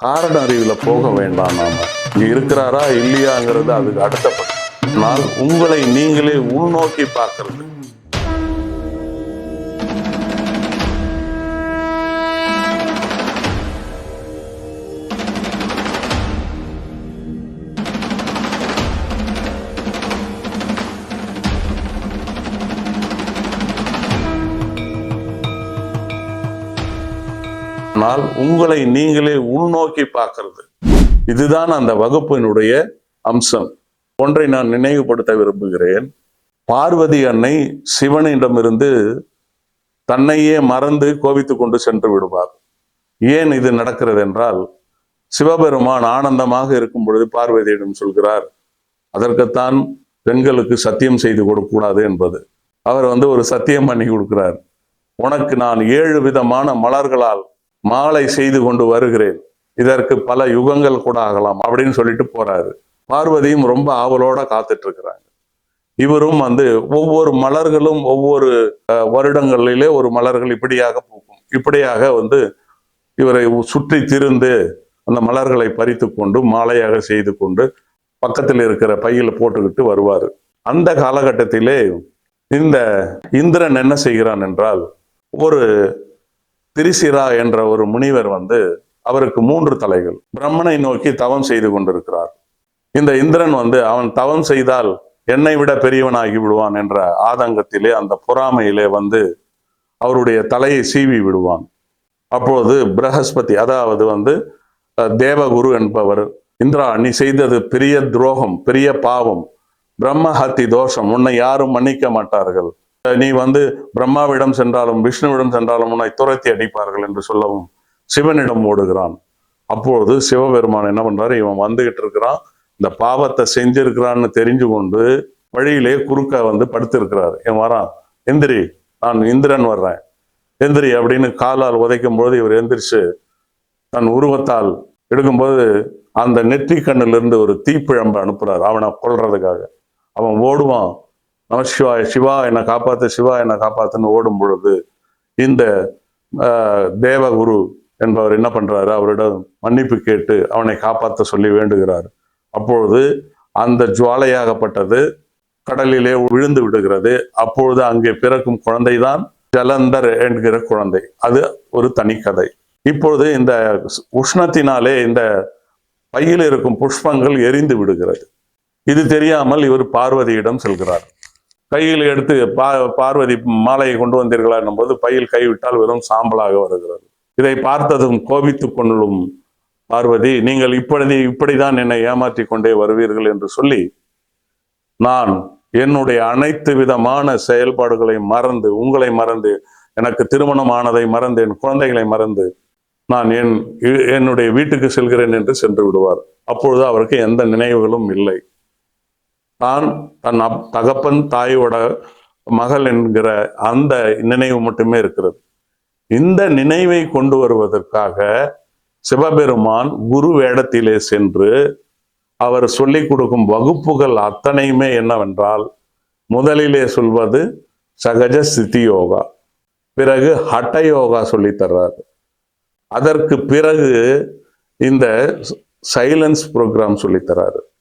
காரண அறிவில் போக வேண்டாம் நாம. இங்கே இருக்கிறாரா இல்லையாங்கிறது அதுக்கு அடுத்தப்பட்ட ஆனால் உங்களை நீங்களே உள்நோக்கி பார்க்கறது. ஆனால் உங்களை நீங்களே உள்நோக்கி பார்க்கிறது. இதுதான் அந்த வகுப்பினுடைய அம்சம். ஒன்றை நான் நினைவுபடுத்த விரும்புகிறேன். பார்வதி அன்னை சிவனிடமிருந்து தன்னையே மறந்து கோபித்து கொண்டு சென்று விடுவார். ஏன் இது நடக்கிறது என்றால் சிவபெருமான் ஆனந்தமாக இருக்கும் பொழுது பார்வதியிடம் சொல்கிறார் அதற்குத்தான் பெண்களுக்கு சத்தியம் செய்து கொடுக்கக்கூடாது என்பது. அவர் வந்து ஒரு சத்தியம் பண்ணி கொடுக்கிறார். உனக்கு நான் ஏழு விதமான மலர்களால் மாலை செய்து கொண்டு வருகிறேன். இதற்கு பல யுகங்கள் கூட ஆகலாம் அப்படின்னு சொல்லிட்டு போறாரு. பார்வதியும் ரொம்ப ஆவலோட காத்துட்டு இருக்கிறாங்க இவரும் வந்து ஒவ்வொரு மலர்களும் ஒவ்வொரு வருடங்களிலே ஒரு மலர்கள் இப்படியாக பூக்கும். இப்படியாக வந்து இவரை சுற்றி திருந்து அந்த மலர்களை பறித்து கொண்டு மாலையாக செய்து கொண்டு பக்கத்தில் இருக்கிற பையில் போட்டுக்கிட்டு வருவார். அந்த காலகட்டத்திலே இந்த இந்திரன் என்ன செய்கிறான் என்றால் ஒரு திரிசிரா என்ற ஒரு முனிவர் வந்து அவருக்கு மூன்று தலைகள். பிரம்மனை நோக்கி தவம் செய்து கொண்டிருக்கிறார். இந்த இந்திரன் வந்து அவன் தவம் செய்தால் என்னை விட பெரியவனாகி விடுவான் என்ற ஆதங்கத்திலே அந்த பொறாமையிலே வந்து அவருடைய தலையை சீவி விடுவான். அப்பொழுது பிரகஸ்பதி அதாவது வந்து தேவகுரு என்பவர் இந்திரா நீ செய்தது பெரிய துரோகம் பெரிய பாவம். பிரம்மஹத்தி தோஷம். உன்னை யாரும் மன்னிக்க மாட்டார்கள். நீ வந்து பிரம்மாவிடம் சென்றாலும் விஷ்ணுவிடம் சென்றாலும் உன்னை துரத்தி அடிப்பார்கள் என்று சொல்லவும் சிவனிடம் ஓடுகிறான். அப்பொழுது சிவபெருமான் என்ன பண்றாரு? இவன் வந்துகிட்டு இருக்கிறான். இந்த பாவத்தை செஞ்சிருக்கிறான்னு தெரிஞ்சு கொண்டு வழியிலே குறுக்க வந்து படுத்திருக்கிறார். என் வரான் எந்திரி நான் இந்திரன் வர்றேன். எந்திரி அப்படின்னு காலால் உதைக்கும் பொழுது இவர் எந்திரிச்சு தன் உருவத்தால் எடுக்கும்போது அந்த நெற்றி கண்ணிலிருந்து ஒரு தீப்பிழம்பு அனுப்புறாரு அவனை கொல்றதுக்காக. அவன் ஓடுவான். நம சிவா சிவா என்னை காப்பாற்று சிவா என்னை காப்பாற்றுன்னு ஓடும் பொழுது இந்த தேவகுரு என்பவர் என்ன பண்றாரு? அவரிடம் மன்னிப்பு கேட்டு அவனை காப்பாற்ற சொல்லி வேண்டுகிறார். அப்பொழுது அந்த ஜுவாலையாகப்பட்டது கடலிலே விழுந்து விடுகிறது. அப்பொழுது அங்கே பிறக்கும் குழந்தைதான் ஜலந்தர் என்கிற குழந்தை. அது ஒரு தனி கதை. இப்பொழுது இந்த உஷ்ணத்தினாலே இந்த பையில் இருக்கும் புஷ்பங்கள் எரிந்து விடுகிறது. இது தெரியாமல் இவர் பார்வதியிடம் செல்கிறார். கையில் எடுத்து பா பார்வதி மாலையை கொண்டு வந்தீர்களா என்னும்போது பையில் கைவிட்டால் வெறும் சாம்பலாக வருகிறது. இதை பார்த்ததும் கோபித்துக் கொள்ளும் பார்வதி நீங்கள் இப்படி இப்படிதான் என்னை ஏமாற்றி கொண்டே வருவீர்கள் என்று சொல்லி நான் என்னுடைய அனைத்து விதமான செயல்பாடுகளை மறந்து உங்களை மறந்து எனக்கு திருமணம் ஆனதை மறந்து என் குழந்தைகளை மறந்து நான் என் இ- என்னுடைய வீட்டுக்கு செல்கிறேன் என்று சென்று விடுவார். அப்பொழுது அவருக்கு எந்த நினைவுகளும் இல்லை. தான் தன் அப் தகப்பன் தாயோட மகள் என்கிற அந்த நினைவு மட்டுமே இருக்கிறது. இந்த நினைவை கொண்டு வருவதற்காக சிவபெருமான் குரு வேடத்திலே சென்று அவர் சொல்லிக் கொடுக்கும் வகுப்புகள் அத்தனையுமே என்னவென்றால் முதலிலே சொல்வது சகஜ ஸ்திதி யோகா பிறகு ஹட்ட யோகா சொல்லித் தர்றாரு. அதற்கு பிறகு இந்த சைலன்ஸ் ப்ரோக்ராம் சொல்லித்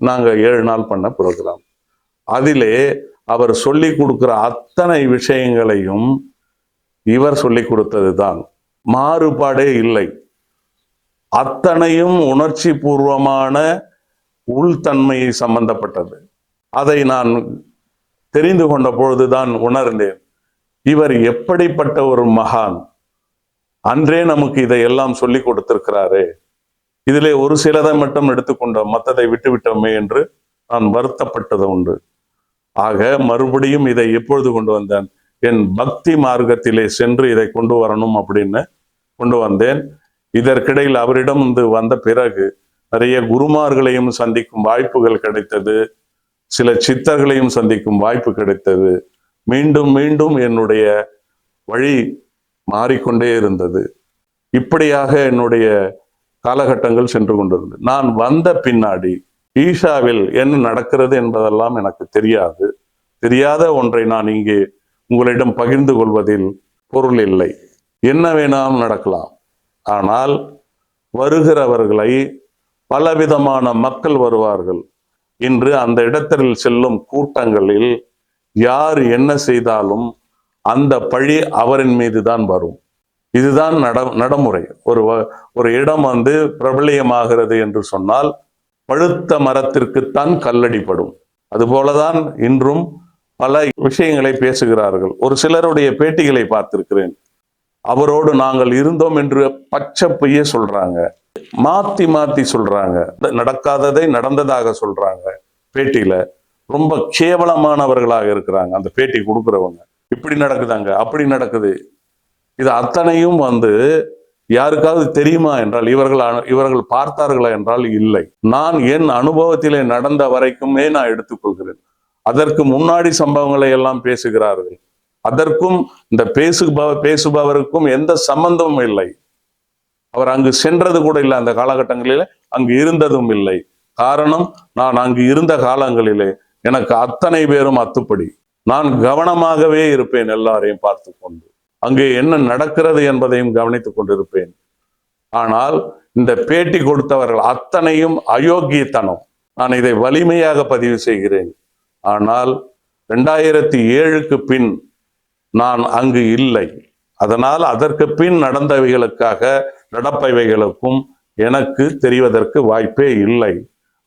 நாங்கள் நாங்க ஏழு நாள் பண்ண ப்ரோக்ராம் அதிலே அவர் சொல்லி கொடுக்கிற அத்தனை விஷயங்களையும் இவர் சொல்லி கொடுத்தது தான் மாறுபாடே இல்லை. அத்தனையும் உணர்ச்சி பூர்வமான உள்தன்மை சம்பந்தப்பட்டது. அதை நான் தெரிந்து கொண்ட பொழுதுதான் உணர்ந்தேன். இவர் எப்படிப்பட்ட ஒரு மகான்? அன்றே நமக்கு இதையெல்லாம் சொல்லி கொடுத்திருக்கிறாரே. இதிலே ஒரு சிலதை மட்டும் எடுத்துக்கொண்டோம். மற்றதை விட்டு விட்டோமே என்று நான் வருத்தப்பட்டது உண்டு. ஆக மறுபடியும் இதை எப்பொழுது கொண்டு வந்தேன்? என் பக்தி மார்க்கத்திலே சென்று இதை கொண்டு வரணும் அப்படின்னு கொண்டு வந்தேன். இதற்கிடையில் அவரிடம் வந்து வந்த பிறகு நிறைய குருமார்களையும் சந்திக்கும் வாய்ப்புகள் கிடைத்தது. சில சித்தர்களையும் சந்திக்கும் வாய்ப்பு கிடைத்தது. மீண்டும் மீண்டும் என்னுடைய வழி மாறிக்கொண்டே இருந்தது. இப்படியாக என்னுடைய காலகட்டங்கள் சென்று கொண்டிருந்தது. நான் வந்த பின்னாடி ஈஷாவில் என்ன நடக்கிறது என்பதெல்லாம் எனக்கு தெரியாது. தெரியாத ஒன்றை நான் இங்கே உங்களிடம் பகிர்ந்து கொள்வதில் பொருள் இல்லை. என்ன வேணாம் நடக்கலாம். ஆனால் வருகிறவர்களை பலவிதமான மக்கள் வருவார்கள். இன்று அந்த இடத்தில் செல்லும் கூட்டங்களில் யார் என்ன செய்தாலும் அந்த பழி அவரின் மீது தான் வரும். இதுதான் நட நடைமுறை. ஒரு வ- ஒரு இடம் வந்து பிரபலியமாகிறது என்று சொன்னால் பழுத்த மரத்திற்குத்தான் கல்லடிப்படும். அதுபோலதான் இன்றும் பல விஷயங்களை பேசுகிறார்கள். ஒரு சிலருடைய பேட்டிகளை பார்த்திருக்கிறேன். அவரோடு நாங்கள் இருந்தோம் என்று பச்சை சொல்றாங்க. மாத்தி மாத்தி சொல்றாங்க. நடக்காததை நடந்ததாக சொல்றாங்க பேட்டியில. ரொம்ப கேவலமானவர்களாக இருக்கிறாங்க. அந்த பேட்டி கொடுக்கிறவங்க. இப்படி நடக்குதாங்க அப்படி நடக்குது. இது அத்தனையும் வந்து யாருக்காவது தெரியுமா என்றால் இவர்கள் இவர்கள் பார்த்தார்களா என்றால் இல்லை. நான் என் அனுபவத்திலே நடந்த வரைக்குமே நான் எடுத்துக்கொள்கிறேன். அதற்கு முன்னாடி சம்பவங்களை எல்லாம் பேசுகிறார்கள். அதற்கும் இந்த பேசுபவ பேசுபவருக்கும் எந்த சம்பந்தமும் இல்லை. அவர் அங்கு சென்றது கூட இல்லை அந்த காலகட்டங்களிலே அங்கு இருந்ததும் இல்லை. காரணம் நான் அங்கு இருந்த காலங்களிலே எனக்கு அத்தனை பேரும் அத்துப்படி. நான் கவனமாகவே இருப்பேன் எல்லாரையும் பார்த்து கொண்டு அங்கே என்ன நடக்கிறது என்பதையும் கவனித்துக் கொண்டிருப்பேன். ஆனால் இந்த பேட்டி கொடுத்தவர்கள் அத்தனையும் அயோக்கியத்தனம். நான் இதை வலிமையாக பதிவு செய்கிறேன். ஆனால் ரெண்டாயிரத்தி ஏழுக்கு பின் நான் அங்கு இல்லை. அதனால் அதற்கு பின் நடந்தவைகளுக்காக நடப்பவைகளுக்கும் எனக்கு தெரிவதற்கு வாய்ப்பே இல்லை.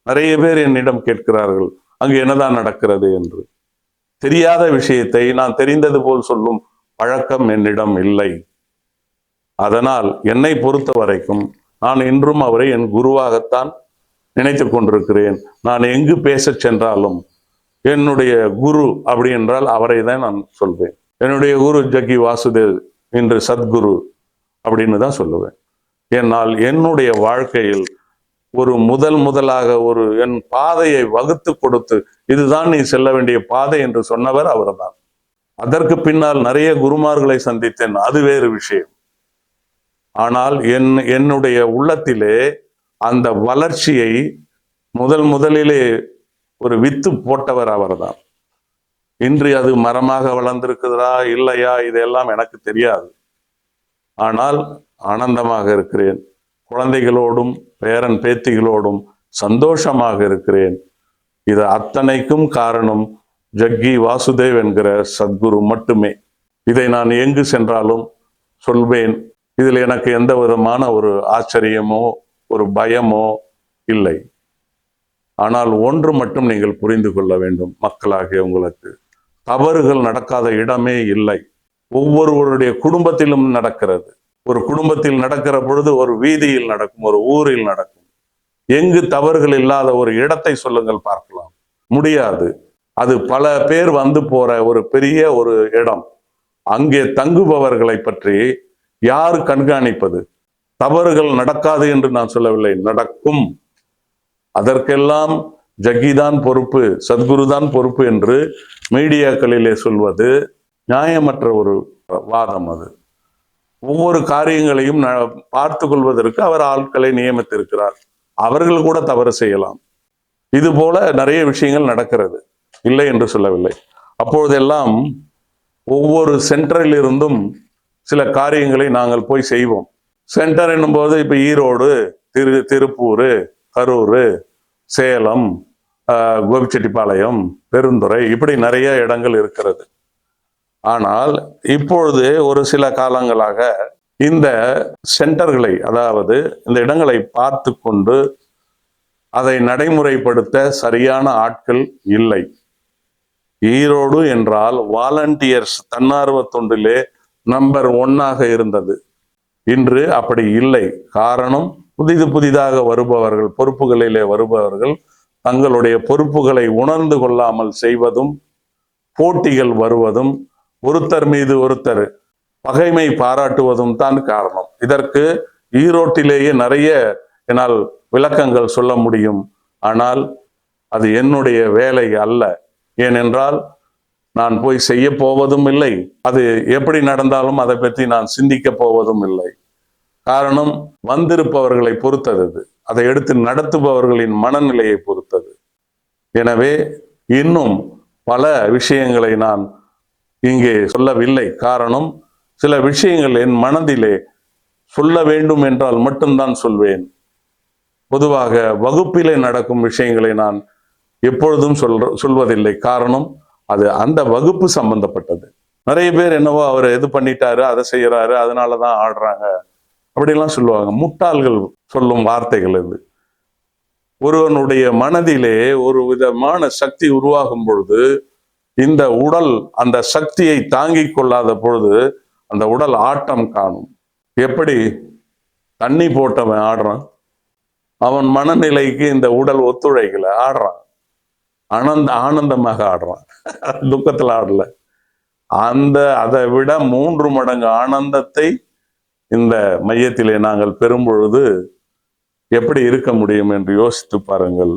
நிறைய பேர் என்னிடம் கேட்கிறார்கள் அங்கு என்னதான் நடக்கிறது? என்று. தெரியாத விஷயத்தை நான் தெரிந்தது போல் சொல்லும் பழக்கம் என்னிடம் இல்லை. அதனால் என்னை பொறுத்த வரைக்கும் நான் இன்றும் அவரை என் குருவாகத்தான் நினைத்து கொண்டிருக்கிறேன். நான் எங்கு பேசச் சென்றாலும் என்னுடைய குரு அப்படி என்றால் அவரை தான் நான் சொல்வேன். என்னுடைய குரு ஜக்கி வாசுதேவ் இன்று சத்குரு அப்படின்னு தான் சொல்லுவேன். என்னால் என்னுடைய வாழ்க்கையில் ஒரு முதல் முதலாக ஒரு என் பாதையை வகுத்து கொடுத்து இதுதான் நீ செல்ல வேண்டிய பாதை என்று சொன்னவர் அவர்தான். அதற்கு பின்னால் நிறைய குருமார்களை சந்தித்தேன். அது வேறு விஷயம். ஆனால் என் என்னுடைய உள்ளத்திலே அந்த வளர்ச்சியை முதல் முதலிலே ஒரு வித்து போட்டவர் அவர்தான். இன்று அது மரமாக வளர்ந்திருக்குதா இல்லையா இதெல்லாம் எனக்கு தெரியாது. ஆனால் ஆனந்தமாக இருக்கிறேன். குழந்தைகளோடும் பேரன் பேத்திகளோடும் சந்தோஷமாக இருக்கிறேன். இது அத்தனைக்கும் காரணம் ஜக்கி வாசுதேவ் என்கிற சத்குரு மட்டுமே. இதை நான் எங்கு சென்றாலும் சொல்வேன். இதில் எனக்கு எந்த விதமான ஒரு ஆச்சரியமோ ஒரு பயமோ இல்லை. ஆனால் ஒன்று மட்டும் நீங்கள் புரிந்து கொள்ள வேண்டும் மக்களாகிய உங்களுக்கு. தவறுகள் நடக்காத இடமே இல்லை. ஒவ்வொருவருடைய குடும்பத்திலும் நடக்கிறது. ஒரு குடும்பத்தில் நடக்கிற பொழுது ஒரு வீதியில் நடக்கும் ஒரு ஊரில் நடக்கும். எங்கு தவறுகள் இல்லாத ஒரு இடத்தை சொல்லுங்கள் பார்க்கலாம். முடியாது. அது பல பேர் வந்து போற ஒரு பெரிய ஒரு இடம். அங்கே தங்குபவர்களை பற்றி யார் கண்காணிப்பது? தவறுகள் நடக்காது என்று நான் சொல்லவில்லை. நடக்கும். அதற்கெல்லாம் ஜக்கிதான் பொறுப்பு சத்குருதான் பொறுப்பு என்று மீடியாக்களிலே சொல்வது நியாயமற்ற ஒரு வாதம் அது. ஒவ்வொரு காரியங்களையும் ந- பார்த்து கொள்வதற்கு அவர் ஆட்களை நியமித்திருக்கிறார். அவர்கள் கூட தவறு செய்யலாம். இது போல நிறைய விஷயங்கள் நடக்கிறது. இல்லை என்று சொல்லவில்லை. அப்பொழுதெல்லாம் ஒவ்வொரு சென்டரில் இருந்தும் சில காரியங்களை நாங்கள் போய் செய்வோம். சென்டர் என்னும்போது இப்போ ஈரோடு திரு திருப்பூர் கரூர் சேலம் கோபிச்செட்டிப்பாளையம் பெருந்துறை இப்படி நிறைய இடங்கள் இருக்கிறது. ஆனால் இப்பொழுது ஒரு சில காலங்களாக இந்த சென்டர்களை அதாவது இந்த இடங்களை பார்த்து கொண்டு அதை நடைமுறைப்படுத்த சரியான ஆட்கள் இல்லை. ஈரோடு என்றால் வாலண்டியர்ஸ் தன்னார்வ தொண்டிலே நம்பர் ஒன்னாக இருந்தது. இன்று அப்படி இல்லை. காரணம் புதிது புதிதாக வருபவர்கள் பொறுப்புகளிலே வருபவர்கள் தங்களுடைய பொறுப்புகளை உணர்ந்து கொள்ளாமல் செய்வதும் போட்டிகள் வருவதும் ஒருத்தர் மீது ஒருத்தர் பகைமை பாராட்டுவதும் தான் காரணம். இதற்கு ஈரோட்டிலேயே நிறைய என்னால் விளக்கங்கள் சொல்ல முடியும். ஆனால் அது என்னுடைய வேலை அல்ல. ஏனென்றால் நான் போய் செய்ய போவதும் இல்லை. அது எப்படி நடந்தாலும் அதை பற்றி நான் சிந்திக்க போவதும் இல்லை. காரணம் வந்திருப்பவர்களை பொறுத்தது அதை. எடுத்து நடத்துபவர்களின் மனநிலையை பொறுத்தது. எனவே இன்னும் பல விஷயங்களை நான் இங்கே சொல்லவில்லை. காரணம் சில விஷயங்கள் என் மனதிலே சொல்ல வேண்டும் என்றால் மட்டும்தான் சொல்வேன். பொதுவாக வகுப்பிலே நடக்கும் விஷயங்களை நான் எப்பொழுதும் சொல்ற சொல்வதில்லை. காரணம் அது அந்த வகுப்பு சம்பந்தப்பட்டது. நிறைய பேர் என்னவோ அவர் இது பண்ணிட்டாரு அதை செய்யறாரு அதனாலதான் ஆடுறாங்க. அப்படிலாம் சொல்லுவாங்க. முட்டாள்கள் சொல்லும் வார்த்தைகள் இது. ஒருவனுடைய மனதிலே ஒரு விதமான சக்தி உருவாகும் பொழுது இந்த உடல் அந்த சக்தியை தாங்கிக் கொள்ளாத பொழுது அந்த உடல் ஆட்டம் காணும். எப்படி? தண்ணி போட்டவன் ஆடுறான். அவன் மனநிலைக்கு இந்த உடல் ஒத்துழைக்கல ஆடுறான். ஆனந்த ஆனந்தமாக ஆடுறான். துக்கத்தில் ஆடல. அந்த அதை விட மூன்று மடங்கு ஆனந்தத்தை இந்த மையத்திலே நாங்கள் பெறும்பொழுது எப்படி இருக்க முடியும் என்று யோசித்து பாருங்கள்.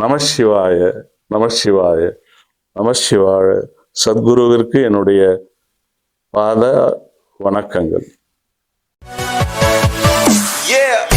நமசிவாய நமசிவாய நமசிவாய சத்குருவிற்கு என்னுடைய பாத வணக்கங்கள். Yeah!